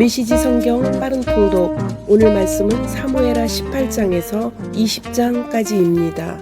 메시지 성경 빠른 통독 오늘 말씀은 사무에라 18장에서 20장까지입니다.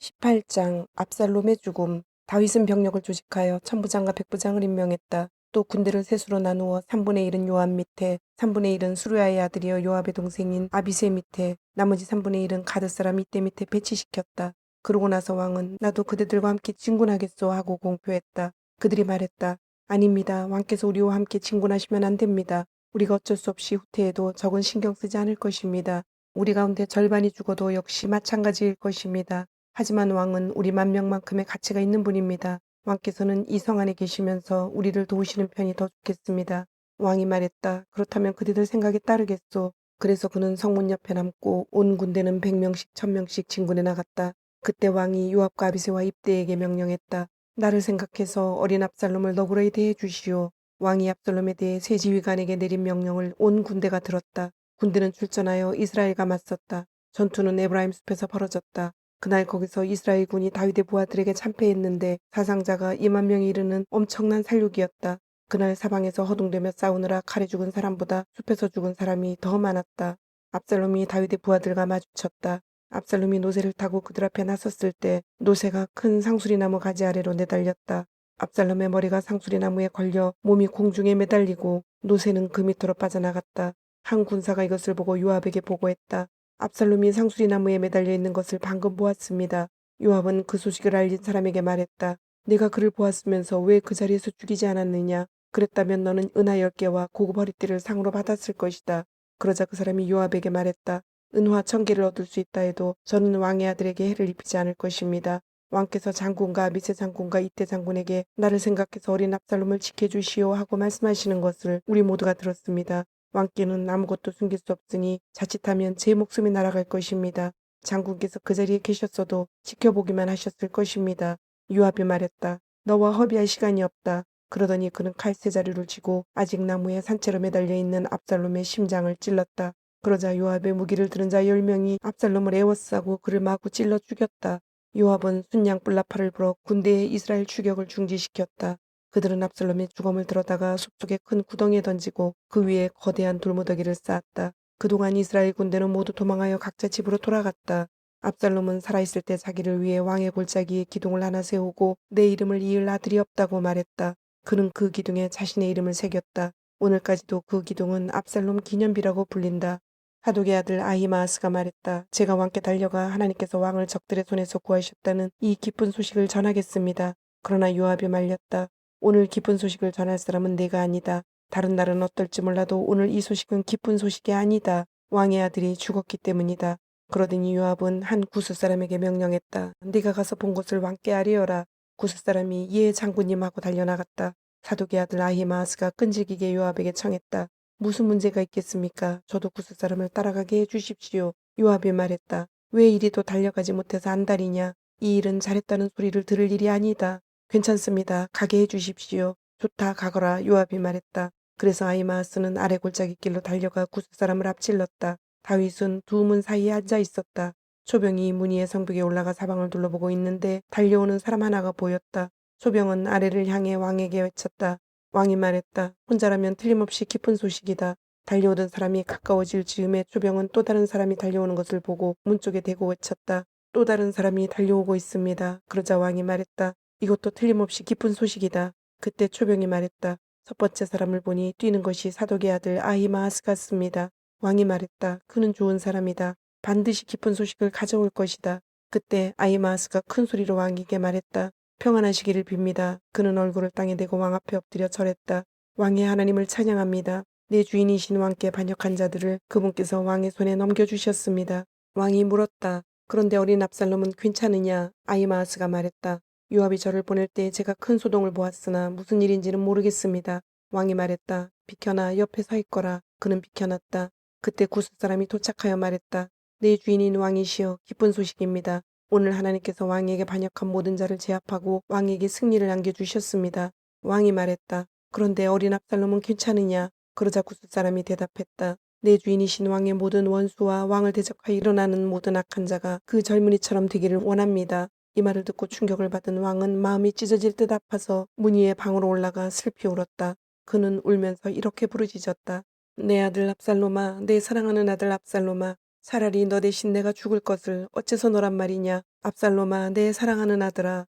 18장 압살롬의 죽음 다윗은 병력을 조직하여 천부장과 백부장을 임명했다. 또 군대를 셋으로 나누어 3분의 1은 요압 밑에 3분의 1은 수루야의 아들이여 요압의 동생인 아비세 밑에 나머지 3분의 1은 가드 사람 이때 밑에 배치시켰다. 그러고 나서 왕은 나도 그대들과 함께 진군하겠소 하고 공표했다. 그들이 말했다. 아닙니다. 왕께서 우리와 함께 진군하시면 안 됩니다. 우리가 어쩔 수 없이 후퇴해도 적은 신경 쓰지 않을 것입니다. 우리 가운데 절반이 죽어도 역시 마찬가지일 것입니다. 하지만 왕은 우리 만 명만큼의 가치가 있는 분입니다. 왕께서는 이 성 안에 계시면서 우리를 도우시는 편이 더 좋겠습니다. 왕이 말했다. 그렇다면 그대들 생각에 따르겠소. 그래서 그는 성문 옆에 남고 온 군대는 100명씩 1000명씩 진군해 나갔다. 그때 왕이 요압과 아비세와 입대에게 명령했다. 나를 생각해서 어린 압살롬을 너그러이 대해 주시오. 왕이 압살롬에 대해 세 지휘관에게 내린 명령을 온 군대가 들었다. 군대는 출전하여 이스라엘과 맞섰다. 전투는 에브라임 숲에서 벌어졌다. 그날 거기서 이스라엘 군이 다윗의 부하들에게 참패했는데 사상자가 2만 명이 이르는 엄청난 살육이었다. 그날 사방에서 허둥대며 싸우느라 칼에 죽은 사람보다 숲에서 죽은 사람이 더 많았다. 압살롬이 다윗의 부하들과 마주쳤다. 압살롬이 노새를 타고 그들 앞에 나섰을 때 노새가 큰 상수리나무 가지 아래로 내달렸다. 압살롬의 머리가 상수리나무에 걸려 몸이 공중에 매달리고 노새는 그 밑으로 빠져나갔다. 한 군사가 이것을 보고 요압에게 보고했다. 압살롬이 상수리나무에 매달려 있는 것을 방금 보았습니다. 요압은 그 소식을 알린 사람에게 말했다. 내가 그를 보았으면서 왜 그 자리에서 죽이지 않았느냐? 그랬다면 너는 은하 열 개와 고급 허리띠를 상으로 받았을 것이다. 그러자 그 사람이 요압에게 말했다. 은화 천 개를 얻을 수 있다 해도 저는 왕의 아들에게 해를 입히지 않을 것입니다. 왕께서 장군과 미세 장군과 이때 장군에게 나를 생각해서 어린 압살롬을 지켜주시오 하고 말씀하시는 것을 우리 모두가 들었습니다. 왕께는 아무것도 숨길 수 없으니 자칫하면 제 목숨이 날아갈 것입니다. 장군께서 그 자리에 계셨어도 지켜보기만 하셨을 것입니다. 유압이 말했다. 너와 허비할 시간이 없다. 그러더니 그는 칼 세 자루를 쥐고 아직 나무에 산채로 매달려 있는 압살롬의 심장을 찔렀다. 그러자 요압의 무기를 들은 자 열명이 압살롬을 애워싸고 그를 마구 찔러 죽였다. 요압은 순양 뿔라파를 불어 군대의 이스라엘 추격을 중지시켰다. 그들은 압살롬의 주검을 들어다가 숲속의 큰 구덩이에 던지고 그 위에 거대한 돌무더기를 쌓았다. 그동안 이스라엘 군대는 모두 도망하여 각자 집으로 돌아갔다. 압살롬은 살아있을 때 자기를 위해 왕의 골짜기에 기둥을 하나 세우고 내 이름을 이을 아들이 없다고 말했다. 그는 그 기둥에 자신의 이름을 새겼다. 오늘까지도 그 기둥은 압살롬 기념비라고 불린다. 사독의 아들 아히마아스가 말했다. 제가 왕께 달려가 하나님께서 왕을 적들의 손에서 구하셨다는 이 기쁜 소식을 전하겠습니다. 그러나 요압이 말렸다. 오늘 기쁜 소식을 전할 사람은 내가 아니다. 다른 날은 어떨지 몰라도 오늘 이 소식은 기쁜 소식이 아니다. 왕의 아들이 죽었기 때문이다. 그러더니 요압은 한 구스 사람에게 명령했다. 네가 가서 본 것을 왕께 아뢰어라. 구스 사람이 예 장군님하고 달려나갔다. 사독의 아들 아히마아스가 끈질기게 요압에게 청했다. 무슨 문제가 있겠습니까? 저도 구스 사람을 따라가게 해주십시오. 요압이 말했다. 왜 이리도 달려가지 못해서 안달이냐? 이 일은 잘했다는 소리를 들을 일이 아니다. 괜찮습니다. 가게 해주십시오. 좋다 가거라 요압이 말했다. 그래서 아이마스는 아래 골짜기 길로 달려가 구스 사람을 앞질렀다. 다윗은 두 문 사이에 앉아 있었다. 초병이 문 위에 성벽에 올라가 사방을 둘러보고 있는데 달려오는 사람 하나가 보였다. 초병은 아래를 향해 왕에게 외쳤다. 왕이 말했다. 혼자라면 틀림없이 기쁜 소식이다. 달려오던 사람이 가까워질 즈음에 초병은 또 다른 사람이 달려오는 것을 보고 문 쪽에 대고 외쳤다. 또 다른 사람이 달려오고 있습니다. 그러자 왕이 말했다. 이것도 틀림없이 기쁜 소식이다. 그때 초병이 말했다. 첫 번째 사람을 보니 뛰는 것이 사독의 아들 아히마아스 같습니다. 왕이 말했다. 그는 좋은 사람이다. 반드시 기쁜 소식을 가져올 것이다. 그때 아히마아스가 큰 소리로 왕에게 말했다. 평안하시기를 빕니다. 그는 얼굴을 땅에 대고 왕 앞에 엎드려 절했다. 왕의 하나님을 찬양합니다. 내 주인이신 왕께 반역한 자들을 그분께서 왕의 손에 넘겨주셨습니다. 왕이 물었다. 그런데 어린 압살롬은 괜찮으냐? 아이마아스가 말했다. 요압이 저를 보낼 때 제가 큰 소동을 보았으나 무슨 일인지는 모르겠습니다. 왕이 말했다. 비켜나 옆에 서 있거라. 그는 비켜났다. 그때 구스 사람이 도착하여 말했다. 내 주인인 왕이시여 기쁜 소식입니다. 오늘 하나님께서 왕에게 반역한 모든 자를 제압하고 왕에게 승리를 안겨주셨습니다. 왕이 말했다. 그런데 어린 압살롬은 괜찮으냐? 그러자 구스 사람이 대답했다. 내 주인이신 왕의 모든 원수와 왕을 대적하여 일어나는 모든 악한 자가 그 젊은이처럼 되기를 원합니다. 이 말을 듣고 충격을 받은 왕은 마음이 찢어질 듯 아파서 문 위에 방으로 올라가 슬피 울었다. 그는 울면서 이렇게 부르짖었다. 내 아들 압살롬아, 내 사랑하는 아들 압살롬아, 차라리 너 대신 내가 죽을 것을 어째서 너란 말이냐. 압살롬아, 내 사랑하는 아들아.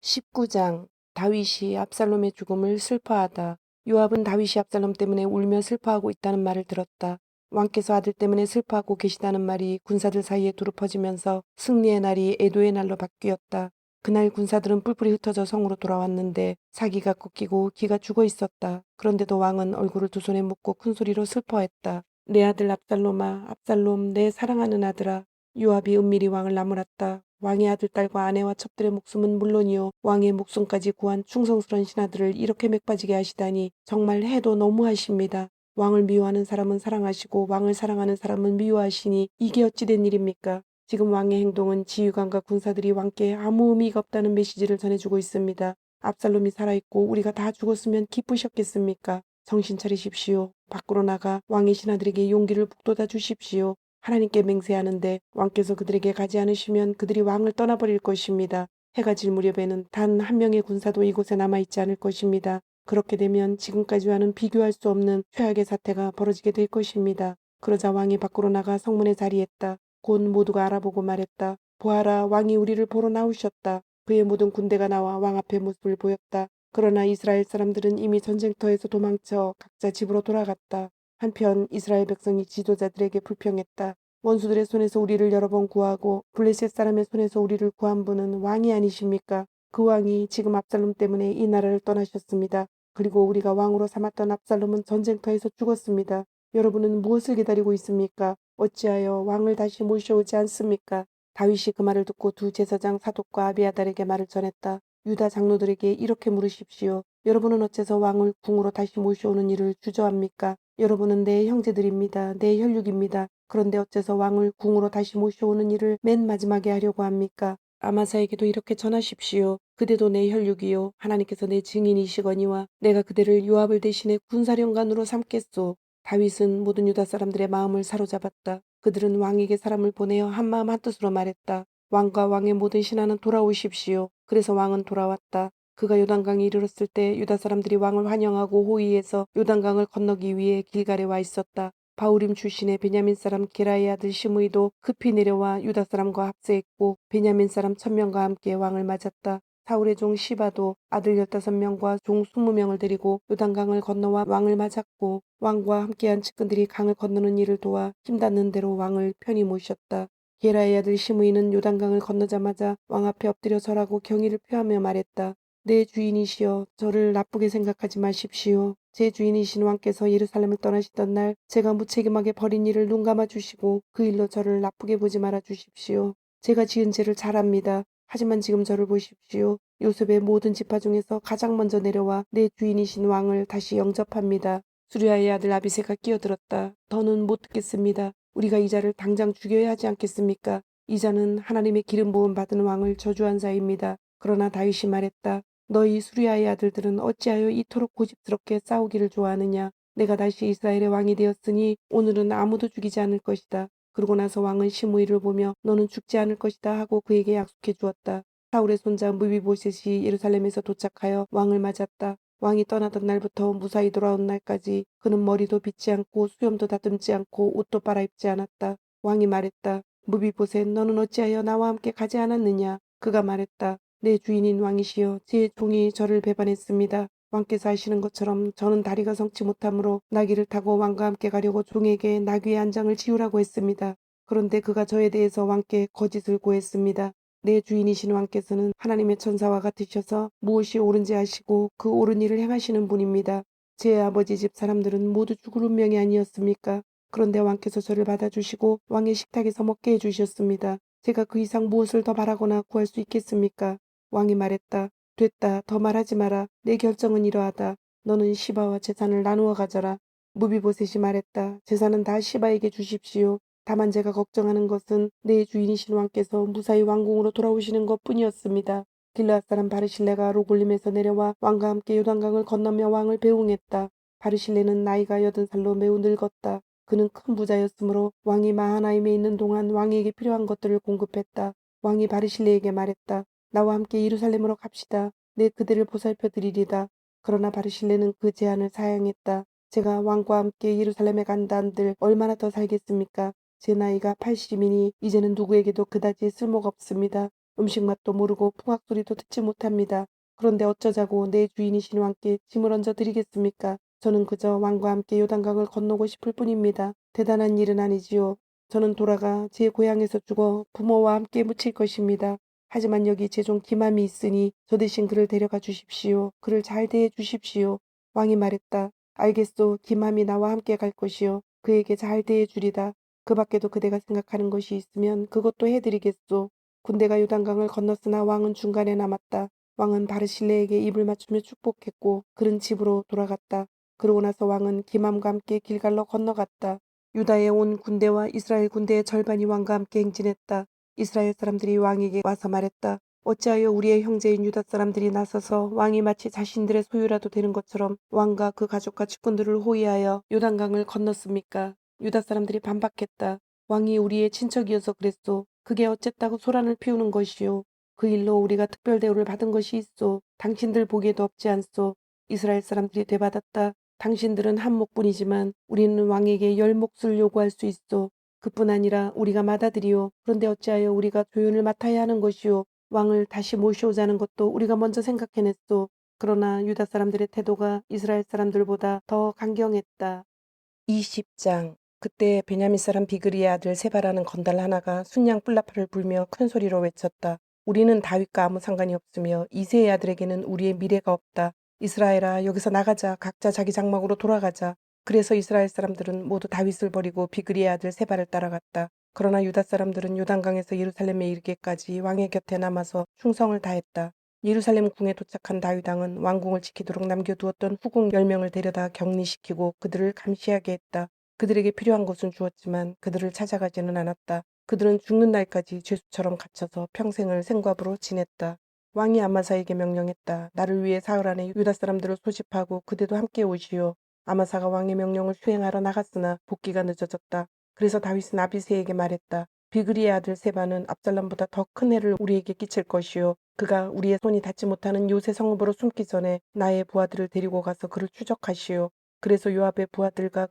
19장 다윗이 압살롬의 죽음을 슬퍼하다. 요압은 다윗이 압살롬 때문에 울며 슬퍼하고 있다는 말을 들었다. 왕께서 아들 때문에 슬퍼하고 계시다는 말이 군사들 사이에 두루 퍼지면서 승리의 날이 애도의 날로 바뀌었다. 그날 군사들은 뿔뿔이 흩어져 성으로 돌아왔는데 사기가 꺾이고 기가 죽어 있었다. 그런데도 왕은 얼굴을 두 손에 묶고 큰 소리로 슬퍼했다. 내 아들 압살롬아, 압살롬, 내 사랑하는 아들아. 요압이 은밀히 왕을 나무랐다. 왕의 아들, 딸과 아내와 첩들의 목숨은 물론이요 왕의 목숨까지 구한 충성스런 신하들을 이렇게 맥빠지게 하시다니 정말 해도 너무하십니다. 왕을 미워하는 사람은 사랑하시고 왕을 사랑하는 사람은 미워하시니 이게 어찌 된 일입니까? 지금 왕의 행동은 지휘관과 군사들이 왕께 아무 의미가 없다는 메시지를 전해주고 있습니다. 압살롬이 살아있고 우리가 다 죽었으면 기쁘셨겠습니까? 정신 차리십시오. 밖으로 나가 왕의 신하들에게 용기를 북돋아 주십시오. 하나님께 맹세하는데 왕께서 그들에게 가지 않으시면 그들이 왕을 떠나버릴 것입니다. 해가 질 무렵에는 단 한 명의 군사도 이곳에 남아있지 않을 것입니다. 그렇게 되면 지금까지와는 비교할 수 없는 최악의 사태가 벌어지게 될 것입니다. 그러자 왕이 밖으로 나가 성문에 자리했다. 곧 모두가 알아보고 말했다. 보아라, 왕이 우리를 보러 나오셨다. 그의 모든 군대가 나와 왕 앞에 모습을 보였다. 그러나 이스라엘 사람들은 이미 전쟁터에서 도망쳐 각자 집으로 돌아갔다. 한편 이스라엘 백성이 지도자들에게 불평했다. 원수들의 손에서 우리를 여러 번 구하고 블레셋 사람의 손에서 우리를 구한 분은 왕이 아니십니까? 그 왕이 지금 압살롬 때문에 이 나라를 떠나셨습니다. 그리고 우리가 왕으로 삼았던 압살롬은 전쟁터에서 죽었습니다. 여러분은 무엇을 기다리고 있습니까? 어찌하여 왕을 다시 모셔오지 않습니까? 다윗이 그 말을 듣고 두 제사장 사독과 아비아달에게 말을 전했다. 유다 장로들에게 이렇게 물으십시오. 여러분은 어째서 왕을 궁으로 다시 모셔오는 일을 주저합니까? 여러분은 내 형제들입니다. 내 혈육입니다. 그런데 어째서 왕을 궁으로 다시 모셔오는 일을 맨 마지막에 하려고 합니까? 아마사에게도 이렇게 전하십시오. 그대도 내 혈육이요. 하나님께서 내 증인이시거니와 내가 그대를 요압을 대신해 군사령관으로 삼겠소. 다윗은 모든 유다 사람들의 마음을 사로잡았다. 그들은 왕에게 사람을 보내어 한마음 한뜻으로 말했다. 왕과 왕의 모든 신하는 돌아오십시오. 그래서 왕은 돌아왔다. 그가 요단강에 이르렀을 때 유다 사람들이 왕을 환영하고 호위해서 요단강을 건너기 위해 길갈에 와 있었다. 바우림 출신의 베냐민 사람 게라의 아들 시므이도 급히 내려와 유다 사람과 합세했고 베냐민 사람 천명과 함께 왕을 맞았다. 사울의 종 시바도 아들 열다섯 명과 종 스무 명을 데리고 요단강을 건너와 왕을 맞았고 왕과 함께한 측근들이 강을 건너는 일을 도와 힘 닿는 대로 왕을 편히 모셨다. 게라의 아들 시므이는 요단강을 건너자마자 왕 앞에 엎드려 절하고 경의를 표하며 말했다. 내 주인이시여 저를 나쁘게 생각하지 마십시오. 제 주인이신 왕께서 예루살렘을 떠나시던 날 제가 무책임하게 벌인 일을 눈감아 주시고 그 일로 저를 나쁘게 보지 말아 주십시오. 제가 지은 죄를 잘 압니다. 하지만 지금 저를 보십시오. 요셉의 모든 지파 중에서 가장 먼저 내려와 내 주인이신 왕을 다시 영접합니다. 수리아의 아들 아비세가 끼어들었다. 더는 못 듣겠습니다. 우리가 이 자를 당장 죽여야 하지 않겠습니까? 이 자는 하나님의 기름 부음 받은 왕을 저주한 자입니다. 그러나 다윗이 말했다. 너희 수리아의 아들들은 어찌하여 이토록 고집스럽게 싸우기를 좋아하느냐? 내가 다시 이스라엘의 왕이 되었으니 오늘은 아무도 죽이지 않을 것이다. 그러고 나서 왕은 시므이를 보며 너는 죽지 않을 것이다 하고 그에게 약속해 주었다. 사울의 손자 무비보셋이 예루살렘에서 도착하여 왕을 맞았다. 왕이 떠나던 날부터 무사히 돌아온 날까지 그는 머리도 빗지 않고 수염도 다듬지 않고 옷도 빨아입지 않았다. 왕이 말했다. 무비보셋 너는 어찌하여 나와 함께 가지 않았느냐? 그가 말했다. 내 주인인 왕이시여 제 종이 저를 배반했습니다. 왕께서 하시는 것처럼 저는 다리가 성치 못하므로 나귀를 타고 왕과 함께 가려고 종에게 나귀의 안장을 지우라고 했습니다. 그런데 그가 저에 대해서 왕께 거짓을 고했습니다. 내 주인이신 왕께서는 하나님의 천사와 같으셔서 무엇이 옳은지 아시고 그 옳은 일을 행하시는 분입니다. 제 아버지 집 사람들은 모두 죽을 운명이 아니었습니까? 그런데 왕께서 저를 받아주시고 왕의 식탁에서 먹게 해주셨습니다. 제가 그 이상 무엇을 더 바라거나 구할 수 있겠습니까? 왕이 말했다. 됐다. 더 말하지 마라. 내 결정은 이러하다. 너는 시바와 재산을 나누어 가져라. 무비보셋이 말했다. 재산은 다 시바에게 주십시오. 다만 제가 걱정하는 것은 내 주인이신 왕께서 무사히 왕궁으로 돌아오시는 것 뿐이었습니다. 길라앗 사람 바르실레가 로골림에서 내려와 왕과 함께 요단강을 건너며 왕을 배웅했다. 바르실레는 나이가 여든 살로 매우 늙었다. 그는 큰 부자였으므로 왕이 마하나임에 있는 동안 왕에게 필요한 것들을 공급했다. 왕이 바르실레에게 말했다. 나와 함께 예루살렘으로 갑시다. 내 그들을 보살펴 드리리다. 그러나 바르실레는 그 제안을 사양했다. 제가 왕과 함께 예루살렘에 간다 한들 얼마나 더 살겠습니까? 제 나이가 80이니 이제는 누구에게도 그다지 쓸모가 없습니다. 음식 맛도 모르고 풍악 소리도 듣지 못합니다. 그런데 어쩌자고 내 주인이신 왕께 짐을 얹어 드리겠습니까? 저는 그저 왕과 함께 요단강을 건너고 싶을 뿐입니다. 대단한 일은 아니지요. 저는 돌아가 제 고향에서 죽어 부모와 함께 묻힐 것입니다. 하지만 여기 제종 기맘이 있으니 저 대신 그를 데려가 주십시오. 그를 잘 대해 주십시오. 왕이 말했다. 알겠소. 기맘이 나와 함께 갈 것이요. 그에게 잘 대해 주리다. 그 밖에도 그대가 생각하는 것이 있으면 그것도 해드리겠소. 군대가 요단강을 건넜으나 왕은 중간에 남았다. 왕은 바르실레에게 입을 맞추며 축복했고 그는 집으로 돌아갔다. 그러고 나서 왕은 기맘과 함께 길갈로 건너갔다. 유다에 온 군대와 이스라엘 군대의 절반이 왕과 함께 행진했다. 이스라엘 사람들이 왕에게 와서 말했다. 어찌하여 우리의 형제인 유다 사람들이 나서서 왕이 마치 자신들의 소유라도 되는 것처럼 왕과 그 가족과 직분들을 호위하여 요단강을 건넜습니까? 유다 사람들이 반박했다. 왕이 우리의 친척이어서 그랬소. 그게 어쨌다고 소란을 피우는 것이요. 그 일로 우리가 특별 대우를 받은 것이 있소. 당신들 보기에도 없지 않소. 이스라엘 사람들이 되받았다. 당신들은 한 목뿐이지만 우리는 왕에게 열 몫을 요구할 수 있소. 그뿐 아니라 우리가 맏아들이요. 그런데 어찌하여 우리가 조연을 맡아야 하는 것이요. 왕을 다시 모셔오자는 것도 우리가 먼저 생각해냈소. 그러나 유다 사람들의 태도가 이스라엘 사람들보다 더 강경했다. 20장 그때 베냐민 사람 비그리의 아들 세바라는 건달 하나가 순양 뿔라파를 불며 큰 소리로 외쳤다. 우리는 다윗과 아무 상관이 없으며 이세의 아들에게는 우리의 미래가 없다. 이스라엘아 여기서 나가자. 각자 자기 장막으로 돌아가자. 그래서 이스라엘 사람들은 모두 다윗을 버리고 비그리의 아들 세바를 따라갔다. 그러나 유다 사람들은 요단강에서 예루살렘에 이르기까지 왕의 곁에 남아서 충성을 다했다. 예루살렘 궁에 도착한 다윗왕은 왕궁을 지키도록 남겨두었던 후궁 10명을 데려다 격리시키고 그들을 감시하게 했다. 그들에게 필요한 것은 주었지만 그들을 찾아가지는 않았다. 그들은 죽는 날까지 죄수처럼 갇혀서 평생을 생과부로 지냈다. 왕이 아마사에게 명령했다. 나를 위해 사흘 안에 유다 사람들을 소집하고 그대도 함께 오시오. 아마사가 왕의 명령을 수행하러 나갔으나 복귀가 늦어졌다. 그래서 다윗은 아비세에게 말했다. 비그리의 아들 세바는 압살롬보다 더 큰 해를 우리에게 끼칠 것이요. 그가 우리의 손이 닿지 못하는 요새 성읍으로 숨기 전에 나의 부하들을 데리고 가서 그를 추적하시오. 그래서 요압의 부하들과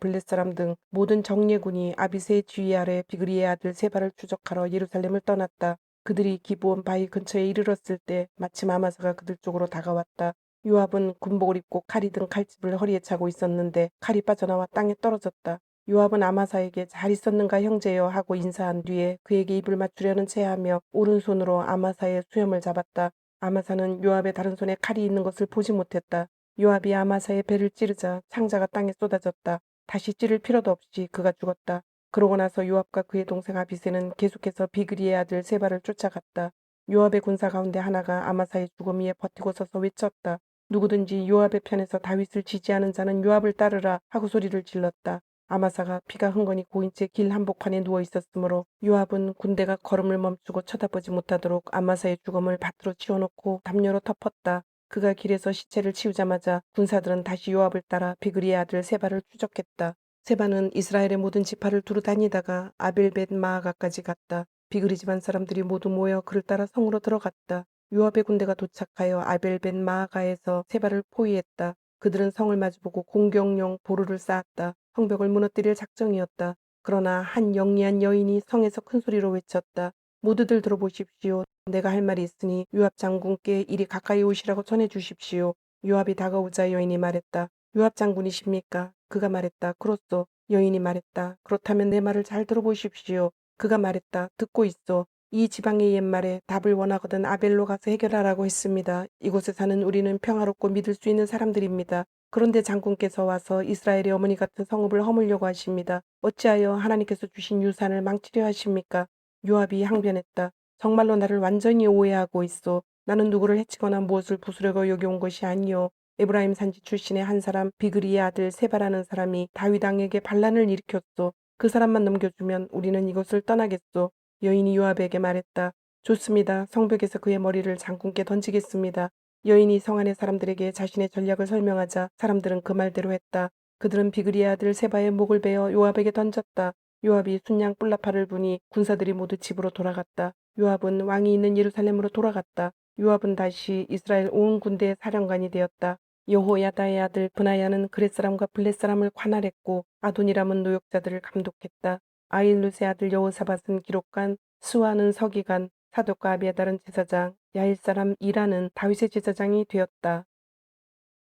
블렛 사람 등 모든 정예군이 아비세의 지휘 아래 비그리의 아들 세바를 추적하러 예루살렘을 떠났다. 그들이 기브온 바위 근처에 이르렀을 때 마침 아마사가 그들 쪽으로 다가왔다. 요압은 군복을 입고 칼이 든 칼집을 허리에 차고 있었는데 칼이 빠져나와 땅에 떨어졌다. 요압은 아마사에게 잘 있었는가 형제여 하고 인사한 뒤에 그에게 입을 맞추려는 체하며 오른손으로 아마사의 수염을 잡았다. 아마사는 요압의 다른 손에 칼이 있는 것을 보지 못했다. 요압이 아마사의 배를 찌르자 창자가 땅에 쏟아졌다. 다시 찌를 필요도 없이 그가 죽었다. 그러고 나서 요압과 그의 동생 아비세는 계속해서 비그리의 아들 세바를 쫓아갔다. 요압의 군사 가운데 하나가 아마사의 죽음 위에 버티고 서서 외쳤다. 누구든지 요압의 편에서 다윗을 지지하는 자는 요압을 따르라 하고 소리를 질렀다. 아마사가 피가 흥건히 고인 채 길 한복판에 누워 있었으므로 요압은 군대가 걸음을 멈추고 쳐다보지 못하도록 아마사의 죽음을 밭으로 치워놓고 담요로 덮었다. 그가 길에서 시체를 치우자마자 군사들은 다시 요압을 따라 비그리의 아들 세바를 추적했다. 세바는 이스라엘의 모든 지파를 두루 다니다가 아벨벳 마아가까지 갔다. 비그리 집안 사람들이 모두 모여 그를 따라 성으로 들어갔다. 요압의 군대가 도착하여 아벨벳 마아가에서 세바를 포위했다. 그들은 성을 마주보고 공격용 보루를 쌓았다. 성벽을 무너뜨릴 작정이었다. 그러나 한 영리한 여인이 성에서 큰 소리로 외쳤다. 모두들 들어보십시오. 내가 할 말이 있으니 요압 장군께 이리 가까이 오시라고 전해 주십시오. 요압이 다가오자 여인이 말했다. 요압 장군이십니까? 그가 말했다. 그렇소. 여인이 말했다. 그렇다면 내 말을 잘 들어보십시오. 그가 말했다. 듣고 있어. 이 지방의 옛말에 답을 원하거든 아벨로 가서 해결하라고 했습니다. 이곳에 사는 우리는 평화롭고 믿을 수 있는 사람들입니다. 그런데 장군께서 와서 이스라엘의 어머니 같은 성읍을 허물려고 하십니다. 어찌하여 하나님께서 주신 유산을 망치려 하십니까? 요압이 항변했다. 정말로 나를 완전히 오해하고 있어. 나는 누구를 해치거나 무엇을 부수려고 여기 온 것이 아니요. 에브라임 산지 출신의 한 사람 비그리의 아들 세바라는 사람이 다윗 왕에게 반란을 일으켰소. 그 사람만 넘겨주면 우리는 이것을 떠나겠소. 여인이 요압에게 말했다. 좋습니다. 성벽에서 그의 머리를 장군께 던지겠습니다. 여인이 성 안의 사람들에게 자신의 전략을 설명하자 사람들은 그 말대로 했다. 그들은 비그리의 아들 세바의 목을 베어 요압에게 던졌다. 요압이 순양 뿔라파를 부니 군사들이 모두 집으로 돌아갔다. 요압은 왕이 있는 예루살렘으로 돌아갔다. 요압은 다시 이스라엘 온 군대의 사령관이 되었다. 여호야다의 아들 브나야는 그렛 사람과 블렛 사람을 관할했고 아도니람은 노역자들을 감독했다. 아일루스의 아들 여호사밧은 기록관, 수아는 서기관, 사독과 아비아달은 제사장, 야일 사람 이라는 다윗의 제사장이 되었다.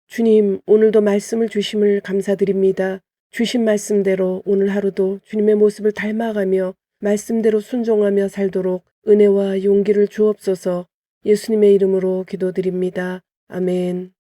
주님, 오늘도 말씀을 주심을 감사드립니다. 주신 말씀대로 오늘 하루도 주님의 모습을 닮아가며 말씀대로 순종하며 살도록 은혜와 용기를 주옵소서 예수님의 이름으로 기도드립니다. 아멘.